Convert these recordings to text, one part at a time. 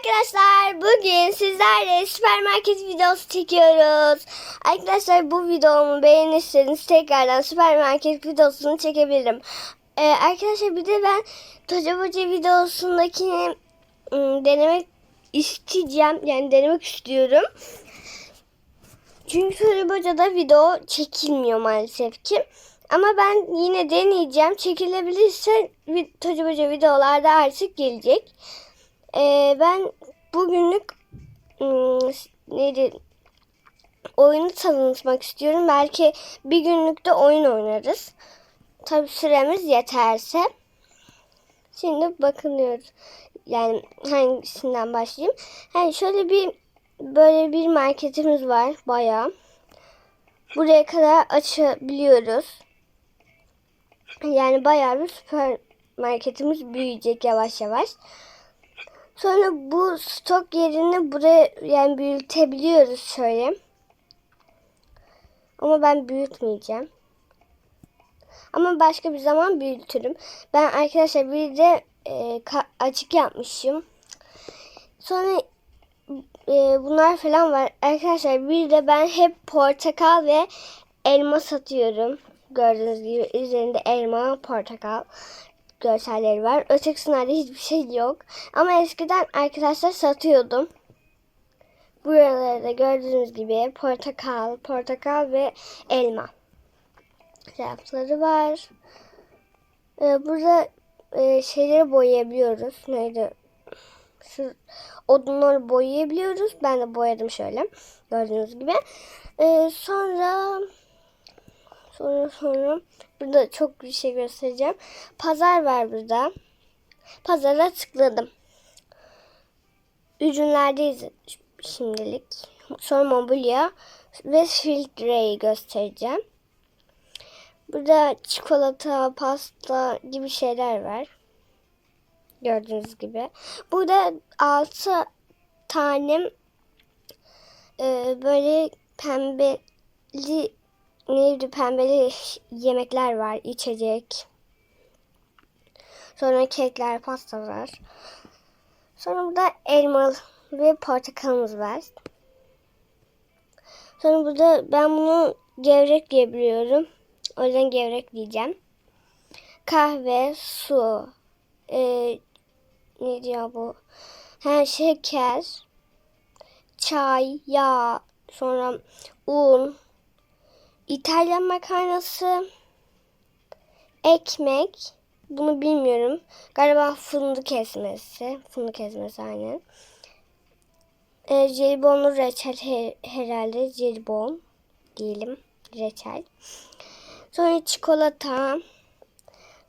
arkadaşlar bugün sizlerle süpermarket videosu çekiyoruz. Arkadaşlar bu videomu beğenirseniz tekrardan süpermarket videosunu çekebilirim. Ee, arkadaşlar bir de ben Toca Boca videosundakini ım, denemek isteyeceğim. Yani denemek istiyorum. Çünkü Toca Boca'da video çekilmiyor maalesef ki. Ama ben yine deneyeceğim. Çekilebilirse Toca Boca videolarda artık gelecek. Ee, ben bugünlük ım, neydi oyunu tanıtmak istiyorum. Belki bir günlük de oyun oynarız. Tabi süremiz yeterse. Şimdi bakınıyoruz. Yani hangisinden başlayayım? Yani şöyle bir böyle bir marketimiz var bayağı. Buraya kadar açabiliyoruz. Yani bayağı bir süpermarketimiz büyüyecek yavaş yavaş. Sonra bu stok yerini buraya yani büyütebiliyoruz şöyle. Ama ben büyütmeyeceğim. Ama başka bir zaman büyütürüm. Ben arkadaşlar bir de e, açık yapmışım. Sonra e, bunlar falan var. Arkadaşlar bir de ben hep portakal ve elma satıyorum. Gördüğünüz gibi üzerinde elma, portakal görselleri var. Ötekisinde hiçbir şey yok. Ama eskiden arkadaşlar satıyordum. Buralarda gördüğünüz gibi portakal, portakal ve elma rafları var. Ee, burada e, şeyleri boyayabiliyoruz. Neydi? Şu odunları boyayabiliyoruz. Ben de boyadım şöyle. Gördüğünüz gibi. Ee, sonra sonra sonra burada çok bir şey göstereceğim. Pazar var burada. Pazara tıkladım. Ürünlerdeyiz şimdilik. Sonra mobilya ve filtreyi göstereceğim. Burada çikolata, pasta gibi şeyler var. Gördüğünüz gibi. Burada 6 tane e, böyle pembeli neydi pembeli yemekler var. içecek. Sonra kekler, pastalar. Sonra burada elma ve portakalımız var. Sonra burada ben bunu gevrek diyebiliyorum. O yüzden gevrek diyeceğim. Kahve, su, e, ne diyor bu? Ha, şeker, çay, yağ, sonra un, İtalyan makarnası, ekmek, bunu bilmiyorum. Galiba fındık ezmesi, fındık ezmesi aynen. E, jelibonlu reçel her, herhalde jelibon diyelim reçel. Sonra çikolata,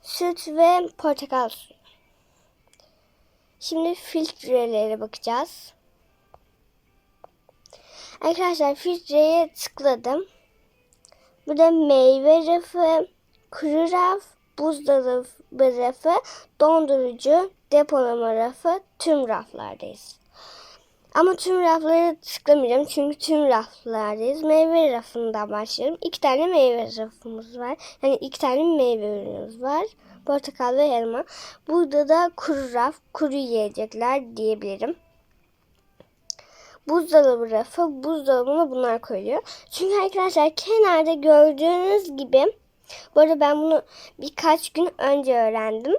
süt ve portakal suyu. Şimdi filtrelere bakacağız. Arkadaşlar filtreye tıkladım. Burada meyve rafı, kuru raf, buzdolabı rafı, dondurucu, depolama rafı, tüm raflardayız. Ama tüm rafları tıklamayacağım çünkü tüm raflardayız. Meyve rafından başlayalım. İki tane meyve rafımız var. Yani iki tane meyve ürünümüz var. Portakal ve elma. Burada da kuru raf, kuru yiyecekler diyebilirim. Buzdolabı rafı, buzdolabına bunlar koyuyor. Çünkü arkadaşlar kenarda gördüğünüz gibi, bu arada ben bunu birkaç gün önce öğrendim.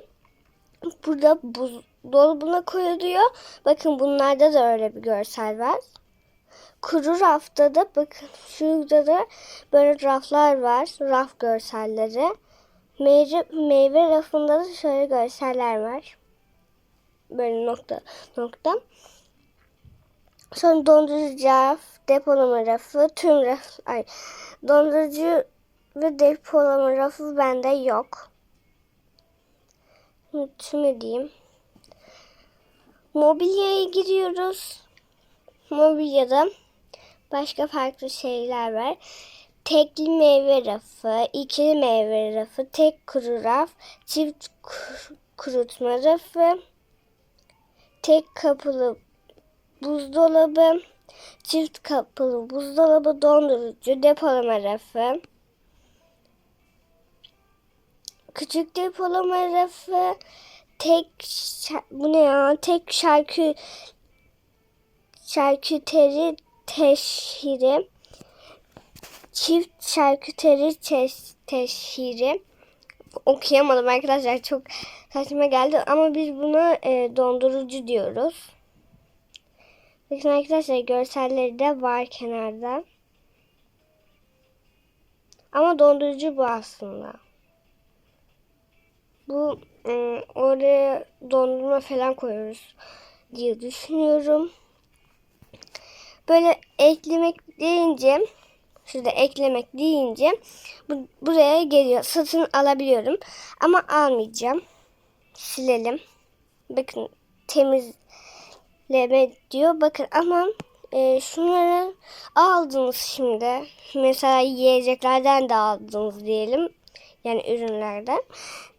Burada buzdolabına koyuluyor. Bakın bunlarda da öyle bir görsel var. Kuru rafta da bakın şurada da böyle raflar var. Raf görselleri. Meyve, meyve rafında da şöyle görseller var. Böyle nokta nokta. Sonra dondurucu raf, depolama rafı, tüm raf, ay, dondurucu ve depolama rafı bende yok. Tüm diyeyim. Mobilyaya giriyoruz. Mobilyada başka farklı şeyler var. Tekli meyve rafı, ikili meyve rafı, tek kuru raf, çift kurutma rafı, tek kapılı buzdolabı, çift kapılı buzdolabı, dondurucu, depolama rafı, küçük depolama rafı, tek bu ne ya? Tek şarkü şarküteri teşhiri, çift şarküteri teş- teşhiri. Okuyamadım arkadaşlar çok saçma geldi ama biz buna e, dondurucu diyoruz. Bakın arkadaşlar görselleri de var kenarda. Ama dondurucu bu aslında. Bu e, oraya dondurma falan koyuyoruz diye düşünüyorum. Böyle eklemek deyince şurada eklemek deyince bu, buraya geliyor. Satın alabiliyorum. Ama almayacağım. Silelim. Bakın temizleme diyor. Bakın ama e, şunları aldınız şimdi. Mesela yiyeceklerden de aldınız diyelim. Yani ürünlerden.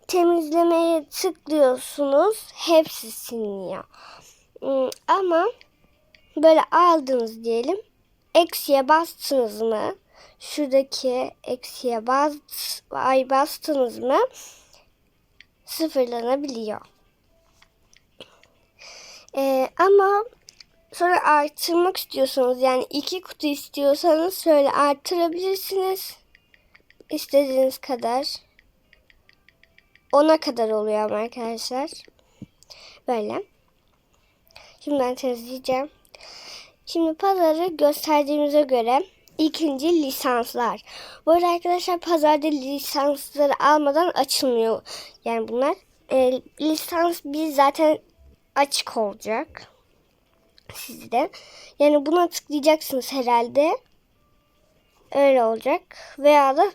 Temizlemeye tıklıyorsunuz. Hepsi siliniyor. Hmm, Ama böyle aldınız diyelim. Eksiye bastınız mı? Şuradaki eksiye bas, ay bastınız mı? Sıfırlanabiliyor. Ee, ama sonra artırmak istiyorsanız yani iki kutu istiyorsanız şöyle artırabilirsiniz. İstediğiniz kadar. Ona kadar oluyor ama arkadaşlar. Böyle. Şimdi ben temizleyeceğim. Şimdi pazarı gösterdiğimize göre ikinci lisanslar. Bu arada arkadaşlar pazarda lisansları almadan açılmıyor. Yani bunlar. E, lisans bir zaten açık olacak. Sizde. Yani buna tıklayacaksınız herhalde. Öyle olacak. Veya da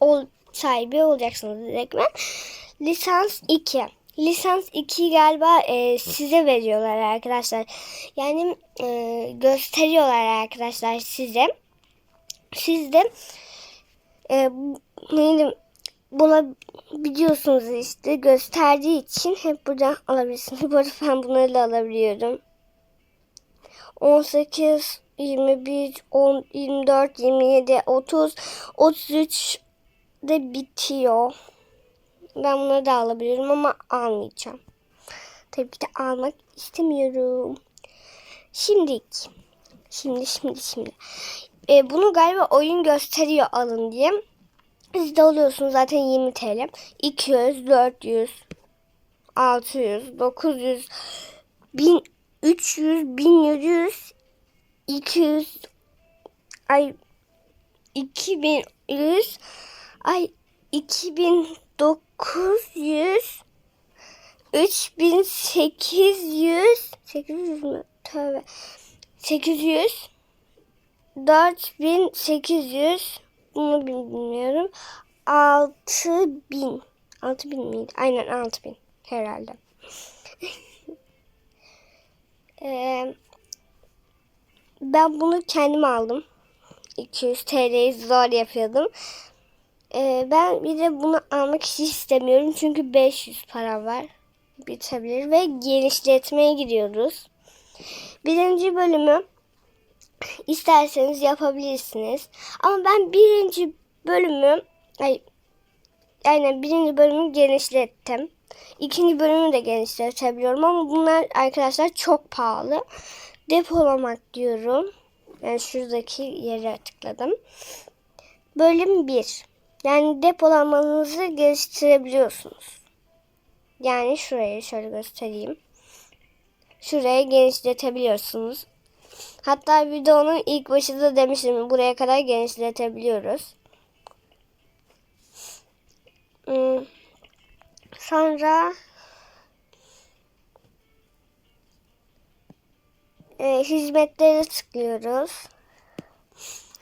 ol, sahibi olacaksınız direktmen. Lisans 2. Lisans 2 galiba e, size veriyorlar arkadaşlar. Yani e, gösteriyorlar arkadaşlar size. Siz de e, neydi bulabiliyorsunuz işte gösterdiği için hep buradan alabilirsiniz. Bu arada ben bunları da alabiliyorum. 18, 21, 10, 24, 27, 30, 33 de bitiyor. Ben bunları da alabilirim ama almayacağım. Tabii ki de almak istemiyorum. Şimdi, şimdi, şimdi, şimdi. Ee, bunu galiba oyun gösteriyor alın diye. Siz de alıyorsunuz zaten 20 TL. 200, 400, 600, 900, 1300, 1700, 200, ay 2100, ay 2900 3800 800 mü? Tövbe. 800 4800 bunu bilmiyorum. 6000 6000 miydi? Aynen 6000 herhalde. Ee, ben bunu kendim aldım. 200 TL'yi zor yapıyordum. Ee, ben bir de bunu almak hiç istemiyorum. Çünkü 500 para var. Bitebilir ve genişletmeye gidiyoruz. Birinci bölümü isterseniz yapabilirsiniz. Ama ben birinci bölümü ay, aynen birinci bölümü genişlettim. İkinci bölümü de genişletebiliyorum ama bunlar arkadaşlar çok pahalı. Depolamak diyorum. Yani şuradaki yere tıkladım. Bölüm 1. Yani depolamanızı geliştirebiliyorsunuz. Yani şurayı şöyle göstereyim. Şuraya genişletebiliyorsunuz. Hatta videonun ilk başında demiştim buraya kadar genişletebiliyoruz. Hmm. Sonra e, hizmetlere tıklıyoruz.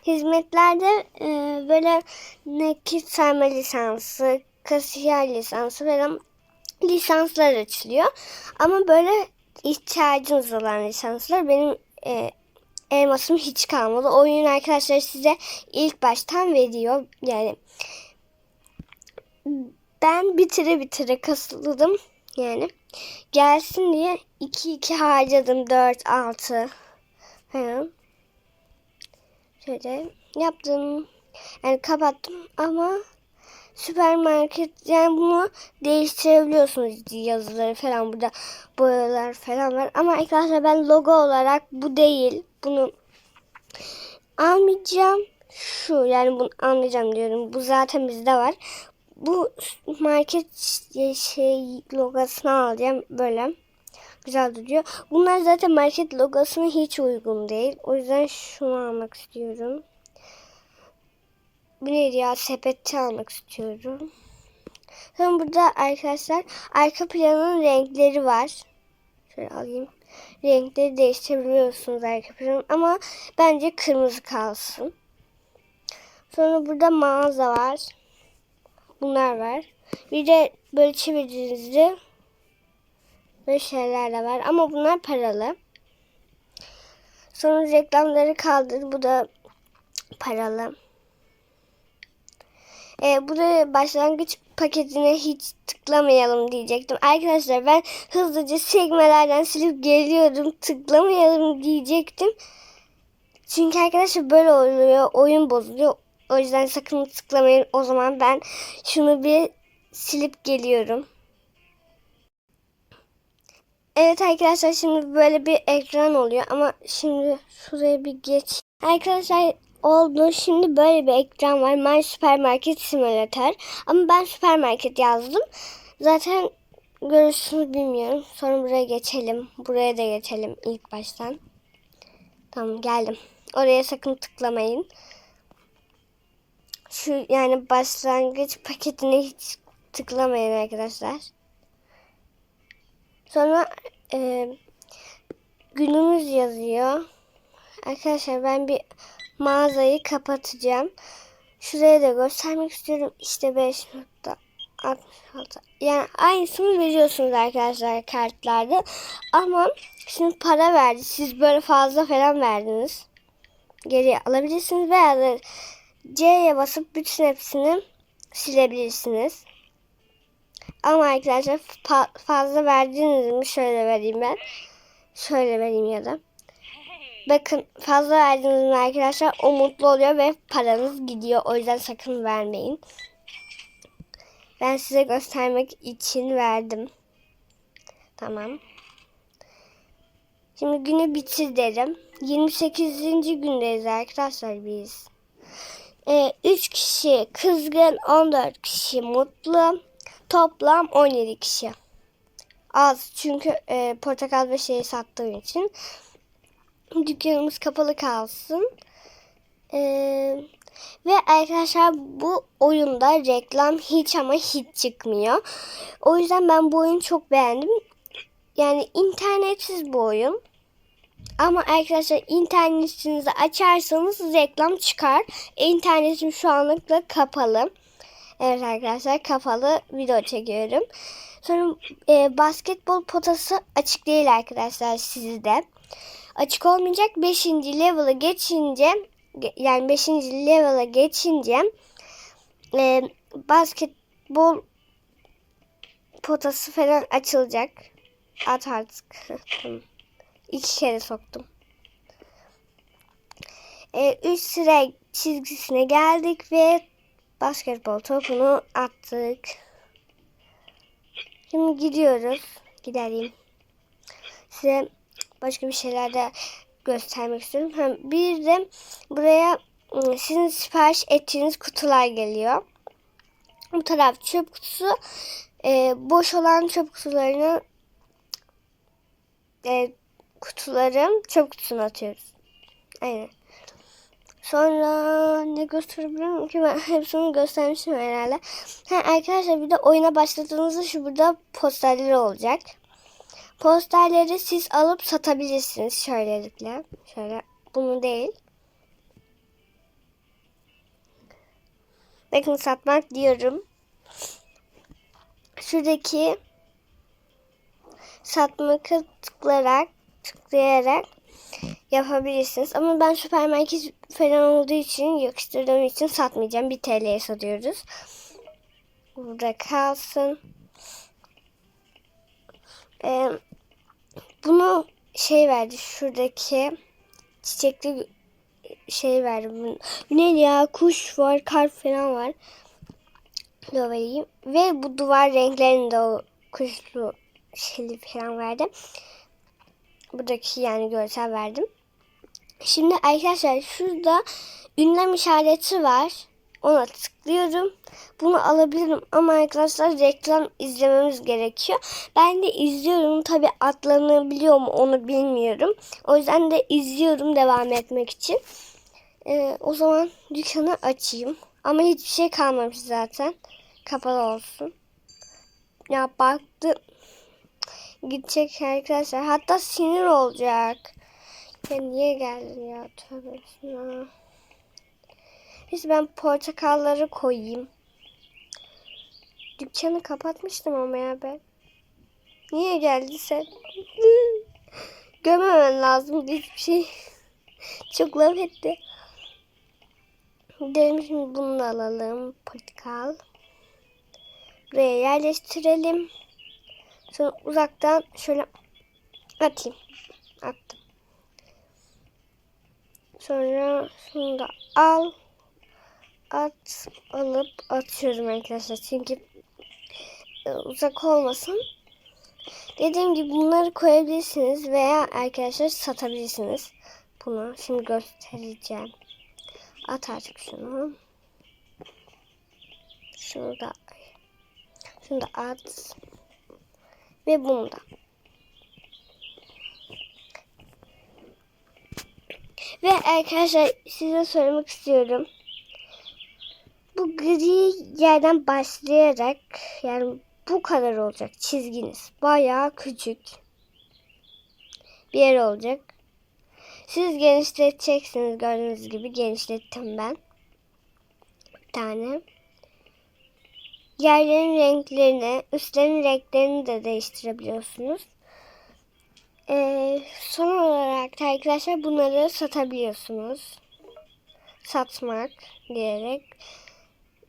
Hizmetlerde e, böyle nakit sayma lisansı, kasiyer lisansı falan lisanslar açılıyor. Ama böyle ihtiyacınız olan lisanslar benim e, elmasım hiç kalmadı. Oyun arkadaşlar size ilk baştan veriyor. Yani ben bitire bitire kasıldım. Yani gelsin diye 2-2 harcadım. 4-6 falan. Şöyle yaptım. Yani kapattım ama süpermarket yani bunu değiştirebiliyorsunuz yazıları falan burada boyalar falan var. Ama arkadaşlar ben logo olarak bu değil. Bunu almayacağım. Şu yani bunu almayacağım diyorum. Bu zaten bizde var. Bu market şey logosunu alacağım böyle. Güzel duruyor. Bunlar zaten market logosuna hiç uygun değil. O yüzden şunu almak istiyorum. Bu neydi ya? Sepeti almak istiyorum. Sonra burada arkadaşlar arka planın renkleri var. Şöyle alayım. Renkleri değiştirebiliyorsunuz arka planın ama bence kırmızı kalsın. Sonra burada mağaza var. Bunlar var. Bir de böyle çevirdiğinizde böyle şeyler de var ama bunlar paralı. Sonra reklamları kaldır. Bu da paralı. Ee, burada başlangıç paketine hiç tıklamayalım diyecektim. Arkadaşlar ben hızlıca sekmelerden silip geliyordum. Tıklamayalım diyecektim. Çünkü arkadaşlar böyle oluyor. Oyun bozuluyor. O yüzden sakın tıklamayın. O zaman ben şunu bir silip geliyorum. Evet arkadaşlar şimdi böyle bir ekran oluyor ama şimdi şuraya bir geç. Arkadaşlar oldu. Şimdi böyle bir ekran var. My Supermarket Simulator. Ama ben süpermarket yazdım. Zaten görürsünüz bilmiyorum. Sonra buraya geçelim. Buraya da geçelim ilk baştan. Tamam geldim. Oraya sakın tıklamayın. Şu yani başlangıç paketine hiç tıklamayın arkadaşlar. Sonra e, günümüz yazıyor. Arkadaşlar ben bir mağazayı kapatacağım. Şuraya da göstermek istiyorum. İşte 5.66. Yani aynısını veriyorsunuz arkadaşlar kartlarda. Ama şimdi para verdi. Siz böyle fazla falan verdiniz. Geri alabilirsiniz veya da C'ye basıp bütün hepsini silebilirsiniz. Ama arkadaşlar fa- fazla verdiniz mi? Şöyle vereyim ben. Şöyle vereyim ya da. Bakın fazla verdiniz mi arkadaşlar o mutlu oluyor ve paranız gidiyor. O yüzden sakın vermeyin. Ben size göstermek için verdim. Tamam. Şimdi günü bitir derim. 28. gündeyiz arkadaşlar biz. 3 ee, kişi kızgın, 14 kişi mutlu. Toplam 17 kişi. Az çünkü e, portakal ve şeyi sattığım için. Dükkanımız kapalı kalsın. Ee, ve arkadaşlar bu oyunda reklam hiç ama hiç çıkmıyor. O yüzden ben bu oyunu çok beğendim. Yani internetsiz bu oyun. Ama arkadaşlar internetinizi açarsanız reklam çıkar. İnternetim şu anlıkla kapalı. Evet arkadaşlar kapalı video çekiyorum. Sonra e, basketbol potası açık değil arkadaşlar sizde. Açık olmayacak 5. level'ı geçince yani 5. level'a geçince e, basketbol potası falan açılacak. At artık. İki kere soktum. E, üç sıra çizgisine geldik ve basketbol topunu attık. Şimdi gidiyoruz. Gidelim. Size başka bir şeyler de göstermek istiyorum. Hem bir de buraya ıı, sizin sipariş ettiğiniz kutular geliyor. Bu taraf çöp kutusu. E, boş olan çöp kutularını e, kutuların çöp kutusuna atıyoruz. Aynen. Sonra ne gösterebilirim ki ben hepsini göstermişim herhalde. Ha, arkadaşlar bir de oyuna başladığınızda şu burada posterleri olacak. Posterleri siz alıp satabilirsiniz şöylelikle. Şöyle bunu değil. Bakın satmak diyorum. Şuradaki satmakı tıklayarak tıklayarak yapabilirsiniz. Ama ben süpermarket falan olduğu için yakıştırdığım için satmayacağım. Bir TL'ye satıyoruz. Burada kalsın. Ee, bunu şey verdi şuradaki çiçekli şey verdi. Bu ne ya kuş var kalp falan var. Loveliyim. Ve bu duvar renklerini de o kuşlu şeyli falan verdim. Buradaki yani görsel verdim. Şimdi arkadaşlar şurada ünlem işareti var. Ona tıklıyorum. Bunu alabilirim ama arkadaşlar reklam izlememiz gerekiyor. Ben de izliyorum. Tabi atlanabiliyor mu onu bilmiyorum. O yüzden de izliyorum devam etmek için. Ee, o zaman dükkanı açayım. Ama hiçbir şey kalmamış zaten. Kapalı olsun. Ya baktı gidecek arkadaşlar. Hatta sinir olacak. Ya niye geldin ya? Tövbe Neyse ben portakalları koyayım. Dükkanı kapatmıştım ama ya ben. Niye geldi sen? Gömemen lazım hiçbir şey. Çok laf etti. Gidelim şimdi bunu alalım. Portakal. Buraya yerleştirelim. Sonra uzaktan şöyle atayım. Attım. Sonra şunu da al. At alıp atıyorum arkadaşlar. Çünkü e, uzak olmasın. Dediğim gibi bunları koyabilirsiniz veya arkadaşlar satabilirsiniz. Bunu şimdi göstereceğim. At artık şunu. Şunu şunu da at. Ve bunu da. Ve arkadaşlar size söylemek istiyorum. Bu gri yerden başlayarak yani bu kadar olacak çizginiz. Bayağı küçük bir yer olacak. Siz genişleteceksiniz gördüğünüz gibi genişlettim ben. Bir tane. Yerlerin renklerini, üstlerin renklerini de değiştirebiliyorsunuz. Ee, son olarak da arkadaşlar bunları satabiliyorsunuz. Satmak diyerek.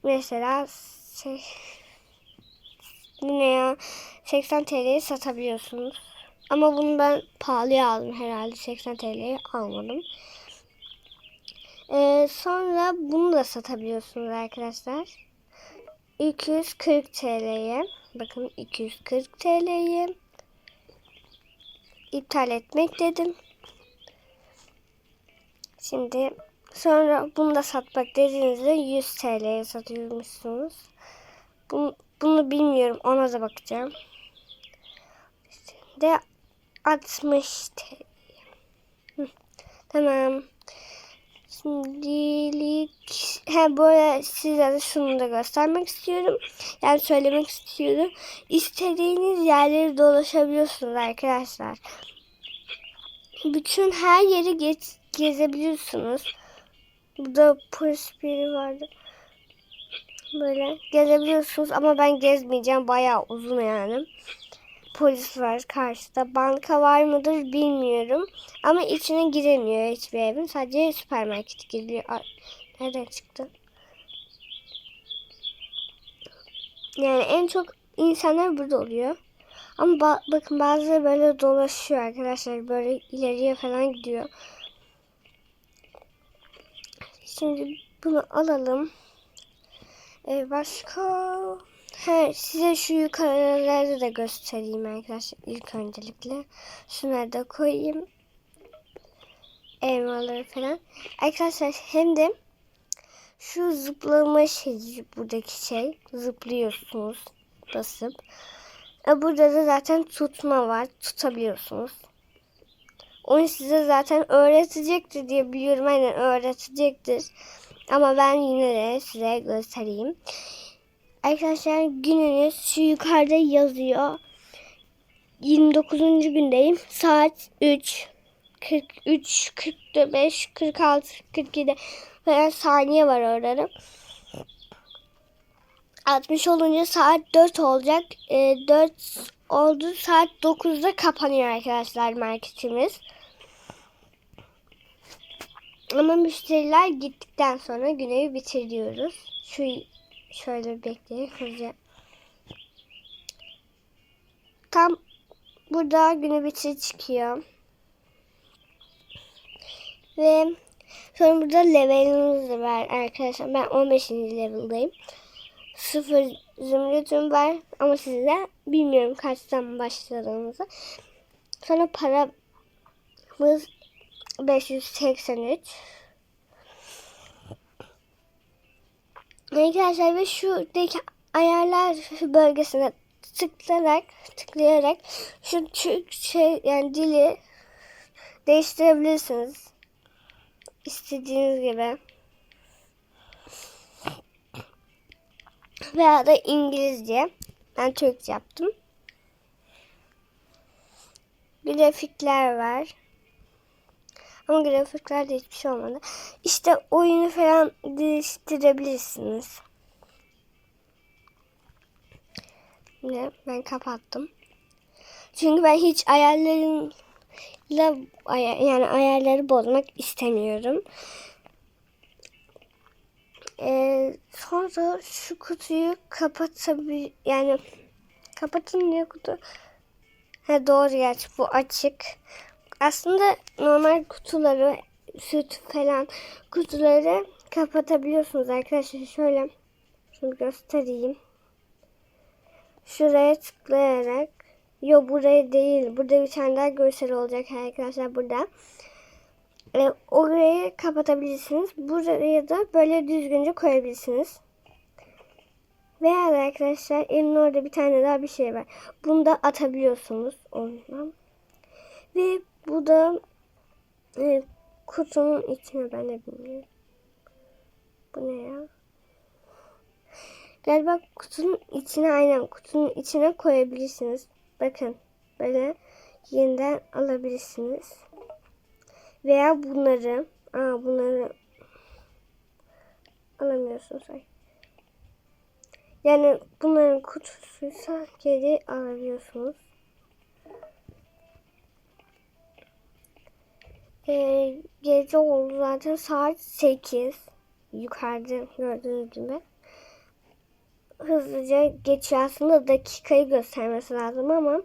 Mesela şey, ne ya 80 TL'ye satabiliyorsunuz. Ama bunu ben pahalıya aldım herhalde 80 TL'ye almadım. Ee, sonra bunu da satabiliyorsunuz arkadaşlar. 240 TL'ye. Bakın 240 TL'ye. iptal etmek dedim. Şimdi sonra bunu da satmak dediğinizde 100 TL'ye satıyormuşsunuz. Bunu, bunu bilmiyorum. Ona da bakacağım. De 60 TL. Tamam. Şimdilik he size de şunu da göstermek istiyorum. Yani söylemek istiyorum. İstediğiniz yerleri dolaşabiliyorsunuz arkadaşlar. Bütün her yeri geç, gezebiliyorsunuz. Burada polis biri vardı. Böyle gezebiliyorsunuz ama ben gezmeyeceğim. Bayağı uzun yani. Polis var karşıda. Banka var mıdır bilmiyorum. Ama içine giremiyor hiçbir evin. Sadece süpermarket giriliyor. Ay, nereden çıktı? Yani en çok insanlar burada oluyor. Ama ba- bakın bazıları böyle dolaşıyor arkadaşlar. Böyle ileriye falan gidiyor. Şimdi bunu alalım. Ee, başka... He, size şu yukarılarda da göstereyim arkadaşlar ilk öncelikle. Şunları da koyayım. Elmaları falan. Arkadaşlar hem de şu zıplama şeyi buradaki şey. Zıplıyorsunuz basıp. E, burada da zaten tutma var. Tutabiliyorsunuz. Onu size zaten öğretecektir diye biliyorum. Aynen öğretecektir. Ama ben yine de size göstereyim. Arkadaşlar gününüz şu yukarıda yazıyor. 29. gündeyim. Saat 3. 43, 45, 46, 47 falan saniye var orada. 60 olunca saat 4 olacak. E, 4 oldu. Saat 9'da kapanıyor arkadaşlar marketimiz. Ama müşteriler gittikten sonra güneyi bitiriyoruz. Şu şöyle bekleyin hızlıca. Tam burada günü bitir çıkıyor. Ve sonra burada levelimiz var arkadaşlar. Ben 15. level'dayım. sıfır zümrütüm var ama size bilmiyorum kaçtan başladığımızı. Sonra paramız 583. Arkadaşlar ve şuradaki ayarlar bölgesine tıklayarak tıklayarak şu Türk şey yani dili değiştirebilirsiniz. İstediğiniz gibi. Veya da İngilizce. Ben Türkçe yaptım. Grafikler var. Ama grafiklerde hiçbir şey olmadı. İşte oyunu falan değiştirebilirsiniz. Ne? Ben kapattım. Çünkü ben hiç ayarlarımla aya- yani ayarları bozmak istemiyorum. Ee, sonra şu kutuyu kapatabil yani kapatın diye kutu. Ha doğru gerçi bu açık. Aslında normal kutuları süt falan kutuları kapatabiliyorsunuz. Arkadaşlar şöyle şunu göstereyim. Şuraya tıklayarak yo buraya değil. Burada bir tane daha görsel olacak arkadaşlar burada e, orayı kapatabilirsiniz. Buraya da böyle düzgünce koyabilirsiniz. Veya da arkadaşlar elin orada bir tane daha bir şey var. Bunu da atabiliyorsunuz ondan. Ve bu da e, kutunun içine ben de bilmiyorum. Bu ne ya? Galiba kutunun içine aynen kutunun içine koyabilirsiniz. Bakın böyle yeniden alabilirsiniz. Veya bunları aa bunları alamıyorsunuz. Ay. Yani bunların kutusuysa geri alabiliyorsunuz. Ee, gece oldu zaten saat 8. Yukarıda gördüğünüz gibi. Hızlıca geçiyor aslında dakikayı göstermesi lazım ama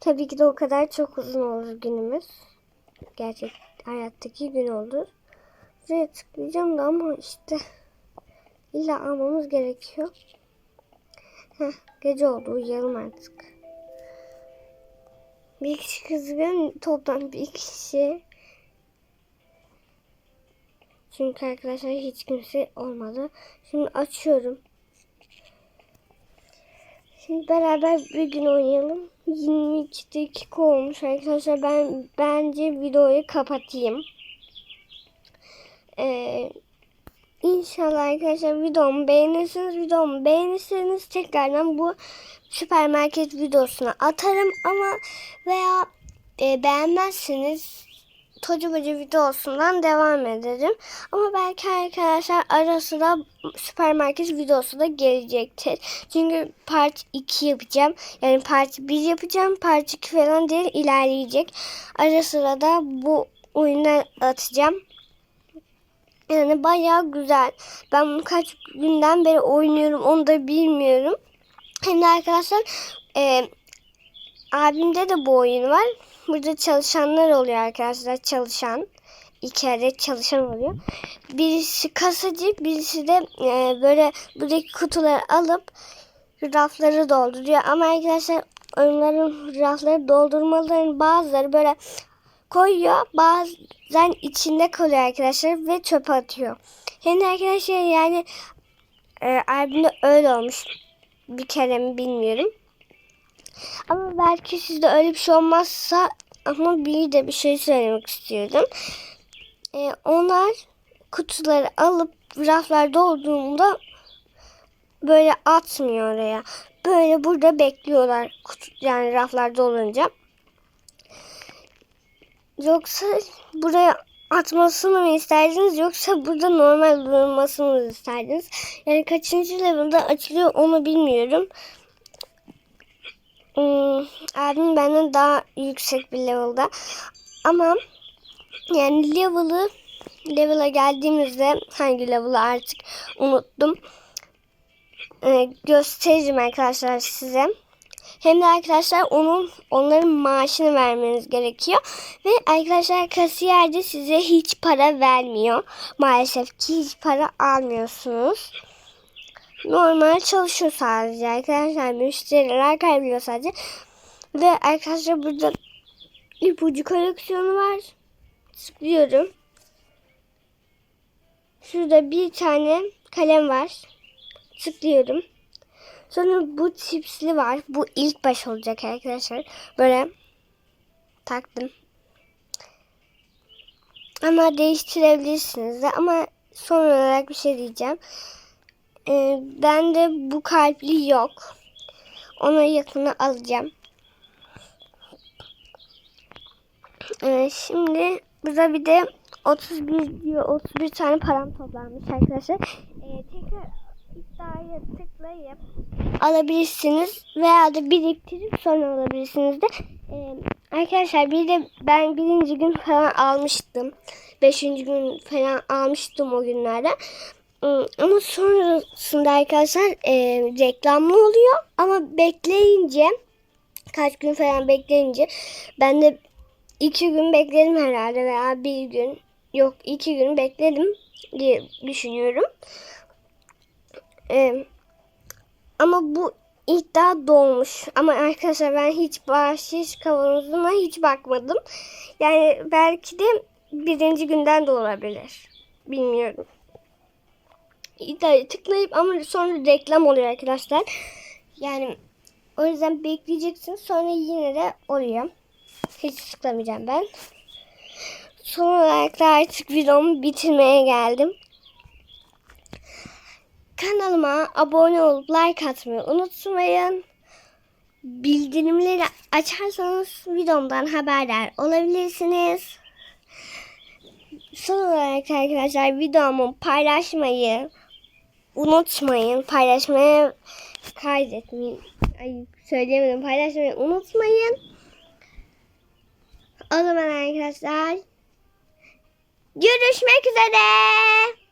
tabii ki de o kadar çok uzun olur günümüz gerçek hayattaki gün olur. Buraya tıklayacağım da ama işte illa almamız gerekiyor. Heh, gece oldu uyuyalım artık. Bir kişi kızgın toplam bir kişi. Çünkü arkadaşlar hiç kimse olmadı. Şimdi açıyorum. Şimdi beraber bir gün oynayalım. 22 dakika olmuş arkadaşlar. Ben bence videoyu kapatayım. Ee, inşallah arkadaşlar videomu beğenirsiniz. Videomu beğenirseniz tekrardan bu süpermarket videosuna atarım ama veya e, beğenmezseniz Tocu Böcü videosundan devam ederim. Ama belki arkadaşlar ara sıra süpermarket videosu da gelecektir. Çünkü part 2 yapacağım. Yani part 1 yapacağım. Part 2 falan değil ilerleyecek. Ara sıra da bu oyundan atacağım. Yani bayağı güzel. Ben bunu kaç günden beri oynuyorum onu da bilmiyorum. Hem de arkadaşlar e, abimde de bu oyun var. Burada çalışanlar oluyor arkadaşlar. Çalışan. iki adet çalışan oluyor. Birisi kasacı, birisi de e, böyle buradaki kutuları alıp rafları dolduruyor. Ama arkadaşlar onların rafları doldurmaların bazıları böyle koyuyor. Bazen içinde kalıyor arkadaşlar ve çöpe atıyor. De arkadaşlar yani e, albümde öyle olmuş. Bir kere mi bilmiyorum. Ama belki sizde öyle bir şey olmazsa ama bir de bir şey söylemek istiyordum. Ee, onlar kutuları alıp raflarda olduğunda böyle atmıyor oraya. Böyle burada bekliyorlar kutu, yani raflarda olunca. Yoksa buraya atmasını mı isterdiniz yoksa burada normal durmasını mı isterdiniz? Yani kaçıncı level'da açılıyor onu bilmiyorum. Hmm, abim benden daha yüksek bir level'da. Ama yani level'ı level'a geldiğimizde hangi level'ı artık unuttum. Ee, göstereceğim arkadaşlar size. Hem de arkadaşlar onun onların maaşını vermeniz gerekiyor. Ve arkadaşlar kasiyer size hiç para vermiyor. Maalesef ki hiç para almıyorsunuz. Normal çalışıyor sadece arkadaşlar. Müşteriler kaybediyor sadece. Ve arkadaşlar burada ipucu koleksiyonu var. Tıklıyorum. Şurada bir tane kalem var. Tıklıyorum. Sonra bu tipsli var. Bu ilk baş olacak arkadaşlar. Böyle taktım. Ama değiştirebilirsiniz de. Ama son olarak bir şey diyeceğim. Ee, bende bu kalpli yok. Onu yakına alacağım. Ee, şimdi burada bir de 31 diyor 31 tane param toplanmış arkadaşlar. Ee, tekrar iddiaya tıklayıp alabilirsiniz veya da biriktirip sonra alabilirsiniz de. Ee, arkadaşlar bir de ben birinci gün falan almıştım. Beşinci gün falan almıştım o günlerde. Ama sonrasında arkadaşlar e, reklamlı oluyor. Ama bekleyince kaç gün falan bekleyince ben de iki gün bekledim herhalde veya bir gün yok iki gün bekledim diye düşünüyorum. Ee, ama bu iddia dolmuş. Ama arkadaşlar ben hiç bahşiş kavanozuna hiç bakmadım. Yani belki de birinci günden de olabilir. Bilmiyorum. Tıklayıp ama sonra reklam oluyor arkadaşlar. Yani o yüzden bekleyeceksin. Sonra yine de oluyor. Hiç tıklamayacağım ben. Son olarak da artık videomu bitirmeye geldim. Kanalıma abone olup like atmayı unutmayın. Bildirimleri açarsanız videomdan haberdar olabilirsiniz. Son olarak arkadaşlar videomu paylaşmayı unutmayın. Paylaşmaya kaydetmeyin. Ay söyleyemedim. Paylaşmayı unutmayın. O zaman arkadaşlar görüşmek üzere.